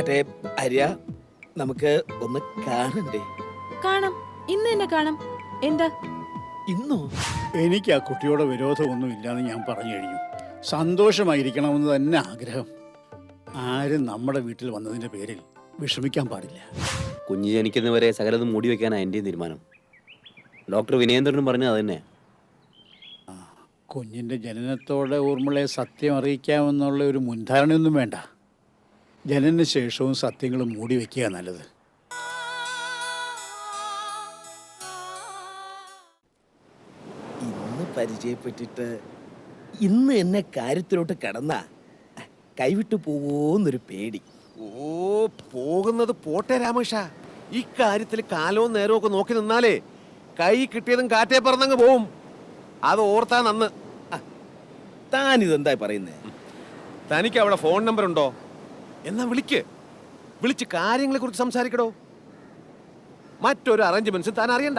അതെ അരിയ നമുക്ക് ഒന്ന് കാണണ്ടേ? കാണാം. ഇന്ന് തന്നെ കാണാം. എന്താ? ഇന്നോ? എനിക്ക് ആ കുട്ടിയോട് വിരോധമൊന്നും ഇല്ലാന്ന് ഞാൻ പറഞ്ഞു കഴിഞ്ഞു. സന്തോഷമായിരിക്കണമെന്ന് തന്നെ ആഗ്രഹം. ആരും നമ്മുടെ വീട്ടിൽ വന്നതിന്റെ പേരിൽ വിഷമിക്കാൻ പാടില്ല. കുഞ്ഞ് ജനിക്കുന്നവരെ സകലതും മൂടി വെക്കാനാണ് എന്റെയും തീരുമാനം. ഡോക്ടർ വിനയേന്ദ്രനും പറഞ്ഞത് അത് തന്നെ. കുഞ്ഞിന്റെ ജനനത്തോടെ ഊർമിളയെ സത്യം അറിയിക്കാമെന്നുള്ള ഒരു മുൻധാരണയൊന്നും വേണ്ട. ജനന ശേഷവും സത്യങ്ങൾ മൂടി വയ്ക്കുക നല്ലത്. ഇന്ന് പരിചയപ്പെട്ടിട്ട് ഇന്ന് എന്നെ കാര്യത്തിലോട്ട് കടന്ന. കൈവിട്ടു പോവോന്നൊരു പേടി. ഓ പോകുന്നത് പോട്ടെ രാമേഷ ഈ കാര്യത്തിൽ കാലവും നേരവും ഒക്കെ നോക്കി നിന്നാലേ കൈ കിട്ടിയതും കാറ്റേ പറന്നങ്ങ് പോവും. അത് ഓർത്താ നന്ന്. താൻ ഇതെന്തായി പറയുന്നേ? തനിക്ക് അവിടെ ഫോൺ നമ്പർ ഉണ്ടോ എന്നാ വിളിക്ക്. വിളിച്ച് കാര്യങ്ങളെ കുറിച്ച് സംസാരിക്കടോ. മറ്റൊരു അറേഞ്ച്മെന്റ്സും താൻ അറിയണ്ട.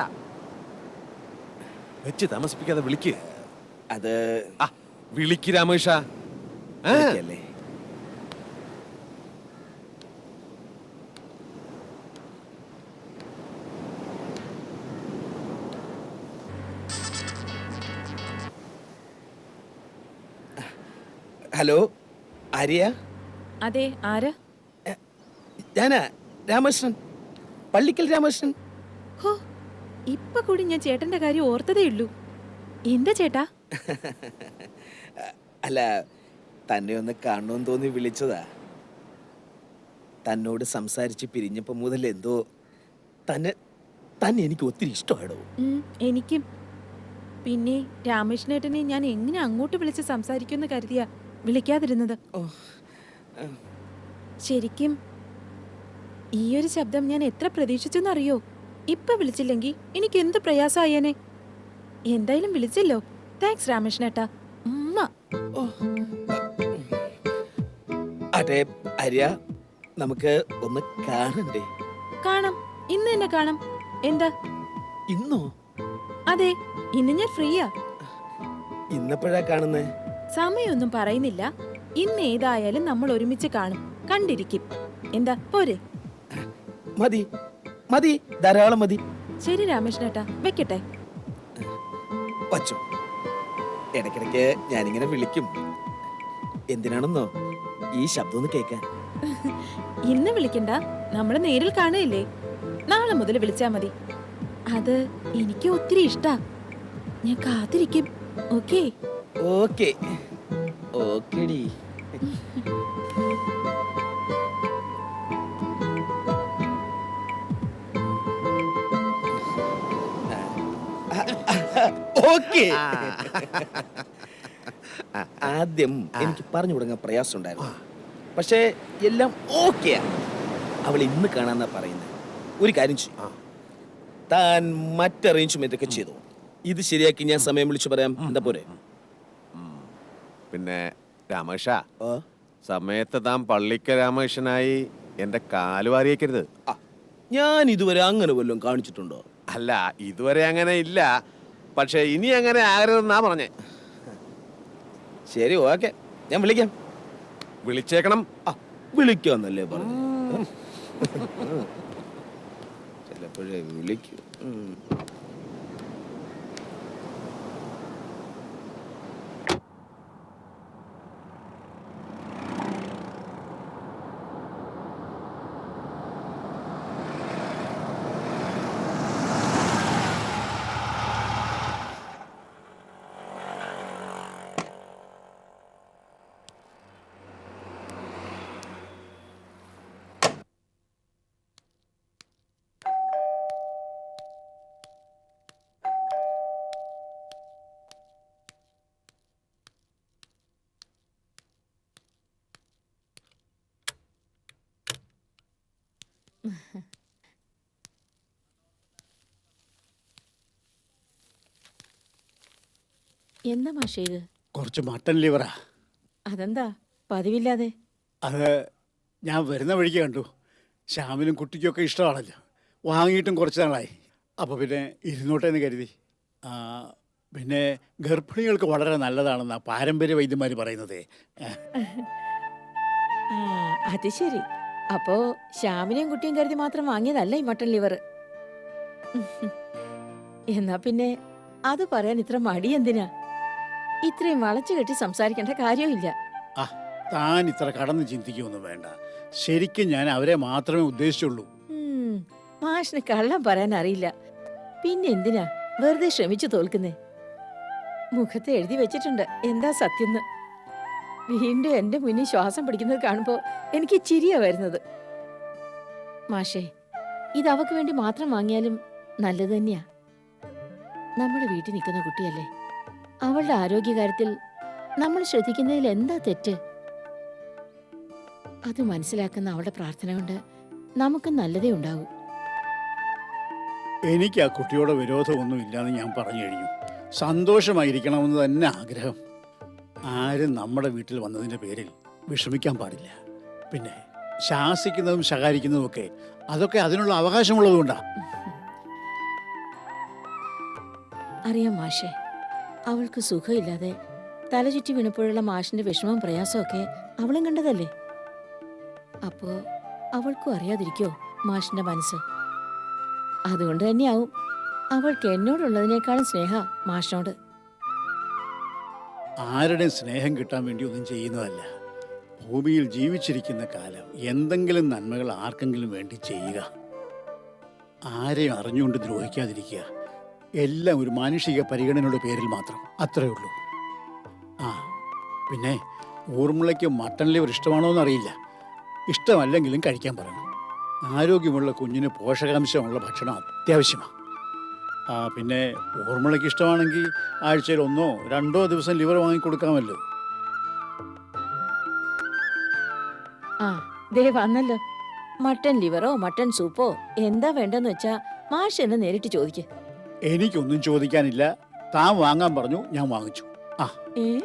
വെച്ച് താമസിപ്പിക്കാതെ വിളിക്ക്. അത് ആ വിളിക്ക് രാമേഷ? ഹലോ ആര്യ? അതെ ആരാ? ഞാനാ രാമകൃഷ്ണൻ. പള്ളിക്കൽ രാമകൃഷ്ണൻ. ഹോ ഇപ്പൊ കൂടി ഞാൻ ചേട്ടന്റെ കാര്യം ഓർത്തതേ ഉള്ളൂ. എന്താ ചേട്ടാ? അല്ല തന്നെ ഒന്ന് കാണണമെന്ന് തോന്നി വിളിച്ചതാ. തന്നോട് സംസാരിച്ച് പിരിഞ്ഞപ്പോ മുതൽ എന്തോ തന്നെ തന്നെ എനിക്ക് ഒത്തിരി ഇഷ്ടമായിടോ. എനിക്കും. പിന്നെ രാമേഷ്നേട്ടനെ ഞാൻ എങ്ങനെ അങ്ങോട്ട് വിളിച്ച് സംസാരിക്കുമെന്ന് കരുതിയാ വിളിക്കാതിരുന്നത്? ഓ. ശരിക്കും ഈ ഒരു ശബ്ദം ഞാൻ എത്ര പ്രതീക്ഷിച്ചെന്നറിയോ? ഇപ്പൊ വിളിച്ചില്ലെങ്കിൽ എനിക്ക് എന്ത് പ്രയാസമായേനെ എന്തായാലും വിളിച്ചല്ലോ. താങ്ക്സ് രാമേഷ്ണേട്ടാ ഉമ്മ. അതെ അരിയ നമുക്ക് ഒന്ന് കാണണ്ടേ? കാണാം. ഇന്ന് തന്നെ കാണാം. എന്താ? ഇന്നോ? അതെ ഇന്ന് ഞാൻ ഫ്രീയാ. ഇന്നപ്പോഴാ കാണുന്നേ? സമയൊന്നും പറയുന്നില്ല. ഇന്ന് ഏതായാലും നമ്മൾ ഒരുമിച്ച് കാണും. കണ്ടിരിക്കും. എന്താ? പോരെ. മതി. മതി. ധാരാളം മതി. ശരി രാമേഷ്ണേട്ടാ വെക്കട്ടെ. വച്ചു. ഇടയ്ക്കിടയ്ക്ക് ഞാനിങ്ങനെ വിളിക്കും. എന്തിനാണെന്നോ? ഈ ശബ്ദം ഒന്ന് കേൾക്കാൻ. ഇന്ന് വിളിക്കണ്ട. നമ്മൾ നേരിൽ കാണുകയില്ലേ? നാളെ മുതൽ വിളിച്ചാ മതി. അത് എനിക്ക് ഒത്തിരി ഇഷ്ടാ. ഞാൻ കാത്തിരിക്കും. ഓക്കേ. ഓക്കെ. ഓക്കെടി. ഓക്കെ. ആദ്യം എനിക്ക് പറഞ്ഞു തുടങ്ങാൻ പ്രയാസം ഉണ്ടായിരുന്നു. പക്ഷേ എല്ലാം ഓക്കെയാ. അവൾ ഇന്ന് കാണാന്നാ പറയുന്നത് ഒരു കാര്യം ചെയ്യും. താൻ മറ്റ് അറേഞ്ച്മെന്റ് ഒക്കെ ചെയ്തു ഇത് ശരിയാക്കി ഞാൻ സമയം വിളിച്ചു പറയാം. എന്താ പോരെ? പിന്നെ രാമേഷ സമയത്ത് താൻ പള്ളിക്ക രാമകൃഷ്ണനായി എന്റെ കാൽ വാരിയേക്കരുത്. ഞാൻ ഇതുവരെ അങ്ങനെ വല്ലതും കാണിച്ചിട്ടുണ്ടോ? അല്ല ഇതുവരെ അങ്ങനെ ഇല്ല. പക്ഷെ ഇനി അങ്ങനെ ആകരുതെന്നാ പറഞ്ഞേ. ശരി ഓക്കെ. ഞാൻ വിളിക്കാം. വിളിച്ചേക്കണം. ആ വിളിക്കാന്നല്ലേ പറഞ്ഞു. ചിലപ്പോഴേ വിളിക്കൂ. എന്താ മാഷേ ഇത്? കുറച്ച് മട്ടൻ ലിവറാ. അതെന്താ? പതിവില്ലാതെ. അത് ഞാൻ വരുന്ന വഴിക്ക് കണ്ടു. ശ്യാമിനും കുട്ടിക്കൊക്കെ ഇഷ്ടമാണല്ലോ. വാങ്ങിയിട്ടും കുറച്ച് നാളായി. അപ്പോൾ പിന്നെ ഇരുന്നോട്ടെ എന്ന് കരുതി. ആ, പിന്നെ ഗർഭിണികൾക്ക് വളരെ നല്ലതാണെന്നാ പാരമ്പര്യ വൈദ്യന്മാർ പറയുന്നത്. ആ അത് ശരി. അപ്പോ ശ്യാമിനെയും കുട്ടിയും കരുതി മാത്രം വാങ്ങിയതല്ല ഈ മട്ടൺ ലിവർ എന്നാ പിന്നെ അത് പറയാൻ ഇത്ര മടി എന്തിനാ? ഇത്രയും വളച്ചു കെട്ടി സംസാരിക്കേണ്ട കാര്യമില്ല താൻ ഇത്ര കടന്ന് ചിന്തിക്കൊന്നും വേണ്ട. ശരിക്കും ഞാൻ അവരെ മാത്രമേ ഉദ്ദേശിച്ചുള്ളൂ. മാഷിന് കള്ളം പറയാൻ അറിയില്ല. പിന്നെ എന്തിനാ വെറുതെ ശ്രമിച്ചു തോൽക്കുന്നേ? മുഖത്ത് എഴുതി വെച്ചിട്ടുണ്ട്. എന്താ സത്യം വീണ്ടും എന്റെ മുന്നിൽ ശ്വാസം പിടിക്കുന്നത് കാണുമ്പോൾ എനിക്ക് ചിരിയാ വരുന്നത്. മാഷേ ഇത് അവക്ക് വേണ്ടി മാത്രം വാങ്ങിയാലും നല്ലത് തന്നെയാ. നമ്മുടെ വീട്ടിൽ നിൽക്കുന്ന കുട്ടിയല്ലേ? അവളുടെ ആരോഗ്യകാര്യത്തിൽ നമ്മൾ ശ്രദ്ധിക്കുന്നതിൽ എന്താ തെറ്റ്? അത് മനസ്സിലാക്കുന്ന അവളുടെ പ്രാർത്ഥന കൊണ്ട് നമുക്ക് നല്ലതേ ഉണ്ടാവൂ. എനിക്ക് ആ കുട്ടിയോട് വിരോധമൊന്നും ഇല്ലാന്ന് ഞാൻ പറഞ്ഞു കഴിഞ്ഞു. സന്തോഷമായിരിക്കണമെന്ന് തന്നെ ആഗ്രഹം. ആരും നമ്മുടെ വീട്ടിൽ വന്നതിന്റെ പേരിൽ വിഷമിക്കാൻ പാടില്ല. പിന്നെ ശാസിക്കുന്നതും ശകാരിക്കുന്നതും ഒക്കെ അതൊക്കെ അതിനുള്ള അവകാശമുള്ളതുകൊണ്ടാണ് അറിയാം മാഷെ അവൾക്ക് സുഖമില്ലാതെ തലചുറ്റി വീണപ്പോഴുള്ള മാഷിന്റെ വിഷമം പ്രയാസമൊക്കെ അവളും കണ്ടതല്ലേ? അപ്പോ അവൾക്കും അറിയാതിരിക്കോ മാഷിന്റെ മനസ്സ്? അതുകൊണ്ട് തന്നെയാവും അവൾക്ക് എന്നോടുള്ളതിനേക്കാളും സ്നേഹ മാഷിനോട്. ആരുടെയും സ്നേഹം കിട്ടാൻ വേണ്ടി ഒന്നും ചെയ്യുന്നതല്ല. ഭൂമിയിൽ ജീവിച്ചിരിക്കുന്ന കാലം എന്തെങ്കിലും നന്മകൾ ആർക്കെങ്കിലും വേണ്ടി ചെയ്യുക. ആരെയും അറിഞ്ഞുകൊണ്ട് ദ്രോഹിക്കാതിരിക്കുക. എല്ലാം ഒരു മാനുഷിക പരിഗണനയുടെ പേരിൽ മാത്രം. അത്രയേ ഉള്ളൂ. ആ പിന്നെ ഊർമിളയ്ക്ക് മട്ടൺ ലിവർ ഇഷ്ടമാണോ എന്നറിയില്ല. ഇഷ്ടമല്ലെങ്കിലും കഴിക്കാൻ പറയണം. ആരോഗ്യമുള്ള കുഞ്ഞിന് പോഷകാംശമുള്ള ഭക്ഷണം അത്യാവശ്യമാണ്. പിന്നെ ഊർമിളയ്ക്ക് ഇഷ്ടമാണെങ്കിൽ ആഴ്ചയിൽ ഒന്നോ രണ്ടോ ദിവസം ലിവർ വാങ്ങിക്കൊടുക്കാമല്ലോ ആ ദേ വന്നല്ലോ. മട്ടൻ ലിവറോ മട്ടൻ സൂപ്പോ എന്താ വേണ്ടെന്ന് വെച്ചാ മാഷ് എന്നെ നേരിട്ട് ചോദിക്ക. എനിക്കൊന്നും ചോദിക്കാനില്ല. താൻ വാങ്ങാൻ പറഞ്ഞു ഞാൻ വാങ്ങിച്ചു. ആ. ഏ?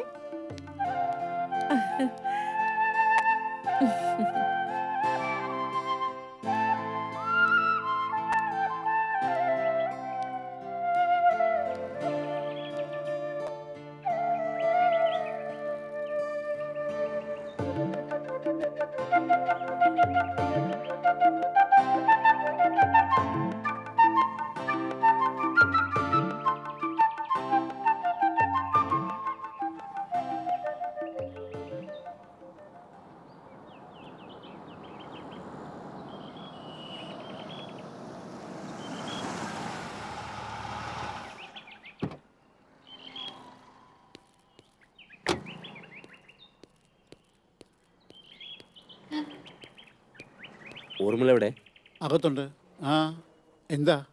ഊർമിള എവിടെ അകത്തുണ്ട്. ആ എന്താ?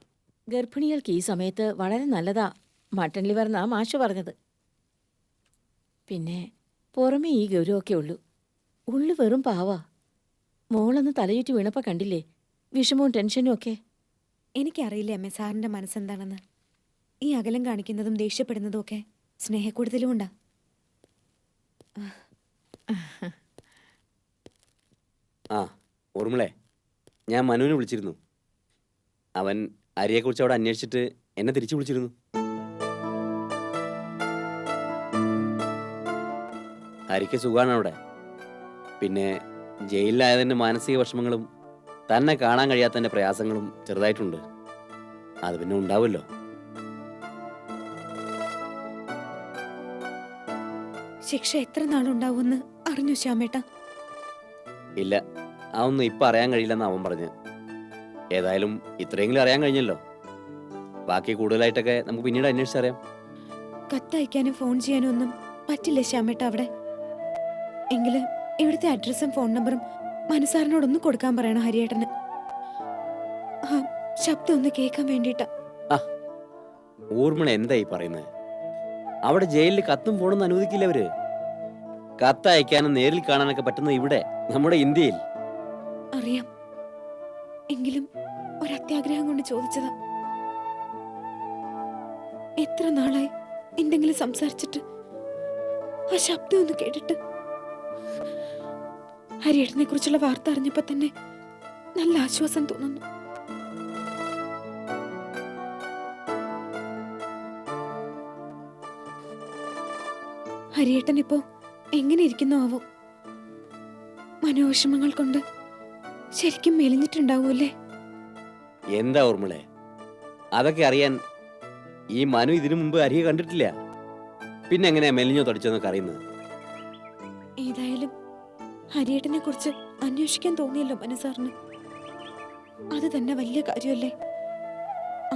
ഗർഭിണികൾക്ക് ഈ സമയത്ത് വളരെ നല്ലതാ. മട്ടൺ ലിവർ എന്നാ മാഷ് പറഞ്ഞത്. പിന്നെ പുറമേ ഈ ഗൗരവമൊക്കെ ഉള്ളൂ. ഉള്ളു വെറും പാവാ. മോളൊന്ന് തലയുറ്റി വീണപ്പോ കണ്ടില്ലേ? വിഷമവും ടെൻഷനും ഒക്കെ. എനിക്കറിയില്ല എം അമ്മ സാറിന്റെ മനസ്സെന്താണെന്ന്. ഈ അകലം കാണിക്കുന്നതും ദേഷ്യപ്പെടുന്നതും ഒക്കെ സ്നേഹക്കൂടുതലും ഉണ്ടാ. ആ ഊർമിളെ ഞാൻ മനുവിനെ വിളിച്ചിരുന്നു. അവൻ അരിയെക്കുറിച്ച് അവിടെ അന്വേഷിച്ചിട്ട് എന്നെ തിരിച്ചു വിളിച്ചിരുന്നു. അരിക്ക് സുഖമാണ് അവിടെ. പിന്നെ ജയിലിലായതിന്റെ മാനസിക വിഷമങ്ങളും തന്നെ കാണാൻ കഴിയാത്തതിന്റെ പ്രയാസങ്ങളും ചെറുതായിട്ടുണ്ട്. അത് പിന്നെ ഉണ്ടാവുമല്ലോ. ശിക്ഷ എത്ര നാളുണ്ടാവുമെന്ന് അറിഞ്ഞു ശ്യാമേട്ട? ഇല്ല. അതൊന്നും ഇപ്പം അറിയാൻ കഴിയില്ലെന്ന് അവൻ പറഞ്ഞു. ഏതായാലും ഇത്രയെങ്കിലും അറിയാൻ കഴിഞ്ഞല്ലോ. ബാക്കി കൂടുതലായിട്ടൊക്കെ നമുക്ക് പിന്നീട് അന്വേഷിച്ചറിയാം കത്തയക്കാനും ഫോൺ ചെയ്യാനും ഒന്നും പറ്റില്ല ശ്യാമേട്ട അവിടെ? എങ്കിലും ഇവിടുത്തെ അഡ്രസ്സും ഫോൺ നമ്പറും മനസ്സാറിനോടൊന്നും കൊടുക്കാൻ പറയണം ഹരിയേട്ടന്. ആ ശബ്ദം ഒന്ന് കേൾക്കാൻ വേണ്ടിയിട്ടാ. എന്താ ഈ പറയുന്നത് അവിടെ ജയിലിൽ കത്തും ഫോണൊന്നും അനുവദിക്കില്ല അവർ കത്ത് അയക്കാനും നേരിൽ കാണാനൊക്കെ പറ്റുന്ന ഇവിടെ നമ്മുടെ ഇന്ത്യയിൽ. അറിയാം. എങ്കിലും ഒരത്യാഗ്രഹം കൊണ്ട് ചോദിച്ചതാ. എത്ര നാളായി എന്തെങ്കിലും സംസാരിച്ചിട്ട് ആ ശബ്ദം ഒന്ന് കേട്ടിട്ട്. ഹരിയേട്ടനെ കുറിച്ചുള്ള വാർത്ത അറിഞ്ഞപ്പോ തന്നെ നല്ല ആശ്വാസം തോന്നുന്നു. ഹരിയേട്ടൻ ഇപ്പോ എങ്ങനെ ഇരിക്കുന്നു ആവോ? മനോവിഷമങ്ങൾ കൊണ്ട് ശരിക്കും മെലിഞ്ഞിട്ടുണ്ടാവൂല്ലേ എന്താ ഓർമ്മളെ അതൊക്കെ അറിയാൻ ഈ മനു ഇതിനു മുമ്പ് അരിയെ കണ്ടിട്ടില്ല. പിന്നെ എങ്ങനെയാ മെലിഞ്ഞോ തടിച്ചോന്നൊക്കെ അറിയുന്നത്? ഏതായാലും ഹരിയേട്ടനെ കുറിച്ച് അന്വേഷിക്കാൻ തോന്നിയല്ലോ മനസ്സാറിന് അത് തന്നെ വലിയ കാര്യമല്ലേ?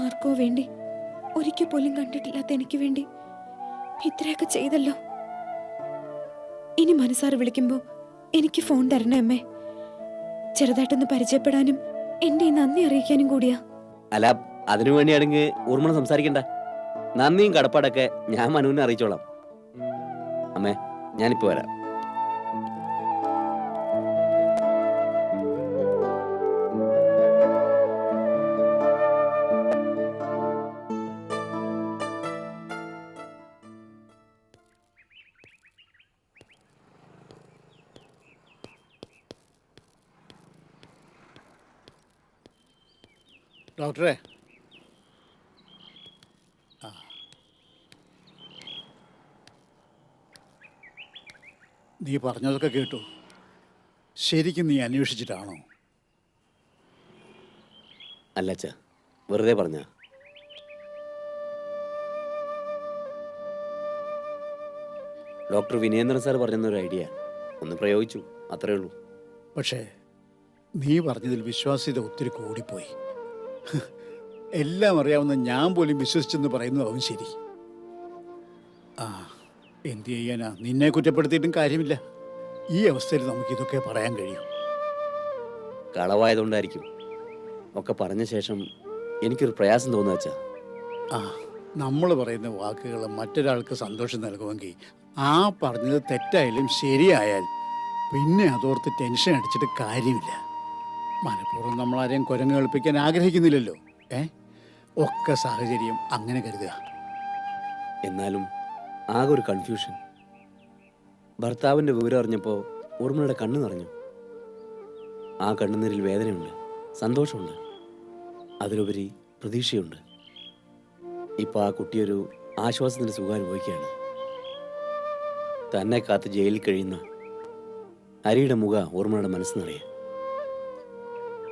ആർക്കോ വേണ്ടി ഒരിക്കൽ പോലും കണ്ടിട്ടില്ലാത്ത എനിക്ക് വേണ്ടി ഇത്രയൊക്കെ ചെയ്തല്ലോ. ഇനി മനസ്സാറ് വിളിക്കുമ്പോൾ എനിക്ക് ഫോൺ തരണേ അമ്മേ. ചെറുതായിട്ടൊന്ന് പരിചയപ്പെടാനും എന്റെ നന്ദി അറിയിക്കാനും കൂടിയാ. അല്ല അതിനു വേണ്ടിയാണെങ്കിൽ ഊർമ്മ സംസാരിക്കണ്ട. നന്ദിയും കടപ്പാടൊക്കെ ഞാൻ മനുവിനെ അറിയിച്ചോളാം. അമ്മേ ഞാനിപ്പോ വരാം. ഡോക്ടറെ. ആ. നീ പറഞ്ഞതൊക്കെ കേട്ടു. ശരിക്കും നീ അന്വേഷിച്ചിട്ടാണോ? അല്ല അച്ഛ വെറുതെ പറഞ്ഞ ഡോക്ടർ വിനേന്ദ്രൻ സാർ പറഞ്ഞൊരു ഐഡിയ. ഒന്ന് പ്രയോഗിച്ചു അത്രേ ഉള്ളൂ. പക്ഷേ നീ പറഞ്ഞതിൽ വിശ്വാസ്യത ഒത്തിരി കൂടിപ്പോയി. എല്ലാം അറിയാവുന്ന ഞാൻ പോലും വിശ്വസിച്ചെന്ന് പറയുന്നു അവൻ ശരി. ആ എന്ത് ചെയ്യാനാ? നിന്നെ കുറ്റപ്പെടുത്തിയിട്ടും കാര്യമില്ല. ഈ അവസ്ഥയിൽ നമുക്ക് ഇതൊക്കെ പറയാൻ കഴിയും. കളവായതുകൊണ്ടായിരിക്കും. ഒക്കെ പറഞ്ഞ ശേഷം എനിക്കൊരു പ്രയാസം തോന്നുക വെച്ചാ ആ നമ്മൾ പറയുന്ന വാക്കുകൾ മറ്റൊരാൾക്ക് സന്തോഷം നൽകുമെങ്കിൽ ആ പറഞ്ഞത് തെറ്റായാലും ശരിയായാൽ പിന്നെ അതോർത്ത് ടെൻഷൻ അടിച്ചിട്ട് കാര്യമില്ല. മനഃപൂർവം നമ്മൾ ആരെയും കുരങ്ങ് കളിപ്പിക്കാൻ ആഗ്രഹിക്കുന്നില്ലല്ലോ. ഏ? ഒക്കെ സാഹചര്യം അങ്ങനെ കരുതുക. എന്നാലും ആകെ ഒരു കൺഫ്യൂഷൻ ഭർത്താവിന്റെ വിവരം അറിഞ്ഞപ്പോൾ ഓർമ്മയുടെ കണ്ണു നിറഞ്ഞു. ആ കണ്ണുനീരിൽ വേദനയുണ്ട് സന്തോഷമുണ്ട്. അതിലുപരി പ്രതീക്ഷയുണ്ട്. ഇപ്പോൾ ആ കുട്ടിയൊരു ആശ്വാസത്തിന്റെ സുഖം അനുഭവിക്കുകയാണ് തന്നെ കാത്ത് ജയിലിൽ കഴിയുന്ന ഹരിയുടെ മുഖ ഓർമ്മയുടെ മനസ്സ് നിറയെ.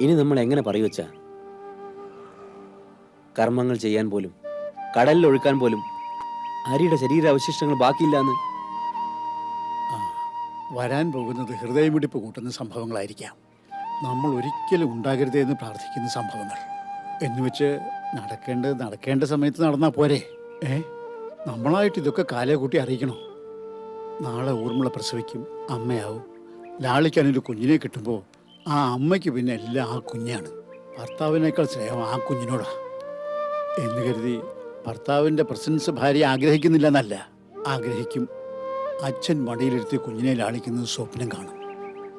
ഇനി നമ്മൾ എങ്ങനെ പറയുവച്ച കർമ്മങ്ങൾ ചെയ്യാൻ പോലും കടലിൽ ഒഴുക്കാൻ പോലും ഹരിയുടെ ശരീരാവശിഷ്ടങ്ങൾ ബാക്കിയില്ലാന്ന്? വരാൻ പോകുന്നത് ഹൃദയമിടിപ്പ് കൂട്ടുന്ന സംഭവങ്ങളായിരിക്കാം. നമ്മൾ ഒരിക്കലും ഉണ്ടാകരുതേ എന്ന് പ്രാർത്ഥിക്കുന്ന സംഭവങ്ങൾ. എന്നുവെച്ച് നടക്കേണ്ടത് നടക്കേണ്ട സമയത്ത് നടന്നാൽ പോരെ? ഏ? നമ്മളായിട്ട് ഇതൊക്കെ കാലേ കൂട്ടി അറിയിക്കണോ? നാളെ ഊർമിള പ്രസവിക്കും അമ്മയാവും. ലാളിക്കാനൊരു കുഞ്ഞിനെ കിട്ടുമ്പോൾ ആ അമ്മയ്ക്ക് പിന്നെ എല്ലാം ആ കുഞ്ഞാണ്. ഭർത്താവിനേക്കാൾ സ്നേഹം ആ കുഞ്ഞിനോടാ. എന്ന് കരുതി ഭർത്താവിന്റെ പ്രസൻസ് ഭാര്യ ആഗ്രഹിക്കുന്നില്ല എന്നല്ല ആഗ്രഹിക്കും. അച്ഛൻ മടിയിലിരുത്തി കുഞ്ഞിനെ ലാളിക്കുന്നത് സ്വപ്നം കാണും.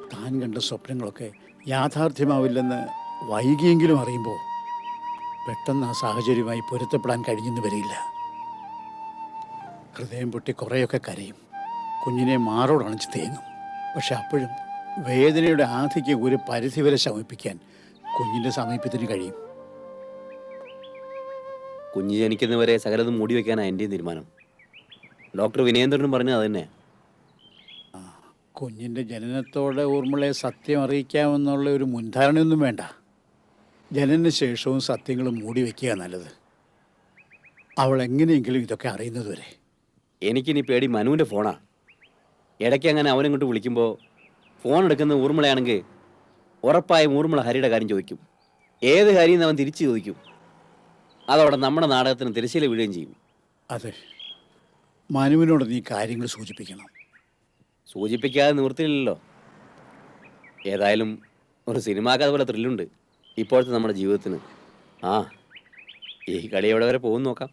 താൻ കണ്ട സ്വപ്നങ്ങളൊക്കെ യാഥാർത്ഥ്യമാവില്ലെന്ന് വൈകിയെങ്കിലും അറിയുമ്പോൾ പെട്ടെന്ന് ആ സാഹചര്യമായി പൊരുത്തപ്പെടാൻ കഴിഞ്ഞെന്ന് വരില്ല. ഹൃദയം പൊട്ടി കുറേയൊക്കെ കരയും. കുഞ്ഞിനെ മാറോടണച്ച് തേങ്ങും. പക്ഷെ അപ്പോഴും വേദനയുടെ ആധിക്ക് ഒരു പരിധിവരെ ശമിപ്പിക്കാൻ കുഞ്ഞിന്റെ സമീപത്തിന് കഴിയും. കുഞ്ഞ് ജനിക്കുന്നവരെ സകലതും മൂടി വെക്കാനാണ് എന്റെയും തീരുമാനം. ഡോക്ടർ വിനേന്ദ്രനും പറഞ്ഞത് അത് തന്നെ. കുഞ്ഞിന്റെ ജനനത്തോടെ ഊർമിളയെ സത്യം അറിയിക്കാമെന്നുള്ള ഒരു മുൻധാരണയൊന്നും വേണ്ട. ജനന ശേഷവും സത്യങ്ങളും മൂടി വെക്കുക നല്ലത്. അവൾ എങ്ങനെയെങ്കിലും ഇതൊക്കെ അറിയുന്നത് വരെ. എനിക്കിനി പേടി മനുവിന്റെ ഫോണാ. ഇടയ്ക്ക് അങ്ങനെ അവനെങ്ങോട്ട് വിളിക്കുമ്പോൾ ഫോൺ എടുക്കുന്ന ഊർമിളയാണെങ്കിൽ ഉറപ്പായും ഊർമിള ഹരിയുടെ കാര്യം ചോദിക്കും. ഏത് ഹരിയെന്ന് അവൻ തിരിച്ചു ചോദിക്കും. അതോടെ നമ്മുടെ നാടകത്തിന് തിരശ്ശീല വീഴുകയും ചെയ്യും. അതെ. മനുവിനോട് നീ കാര്യങ്ങൾ സൂചിപ്പിക്കണം. സൂചിപ്പിക്കാതെ നിവൃത്തിയില്ലല്ലോ. ഏതായാലും ഒരു സിനിമാ കഥ പോലെ ത്രില്ലുണ്ട്. ഇപ്പോഴത്തെ നമ്മുടെ ജീവിതത്തിന്. ആ ഈ കളി എവിടെ വരെ പോകും നോക്കാം.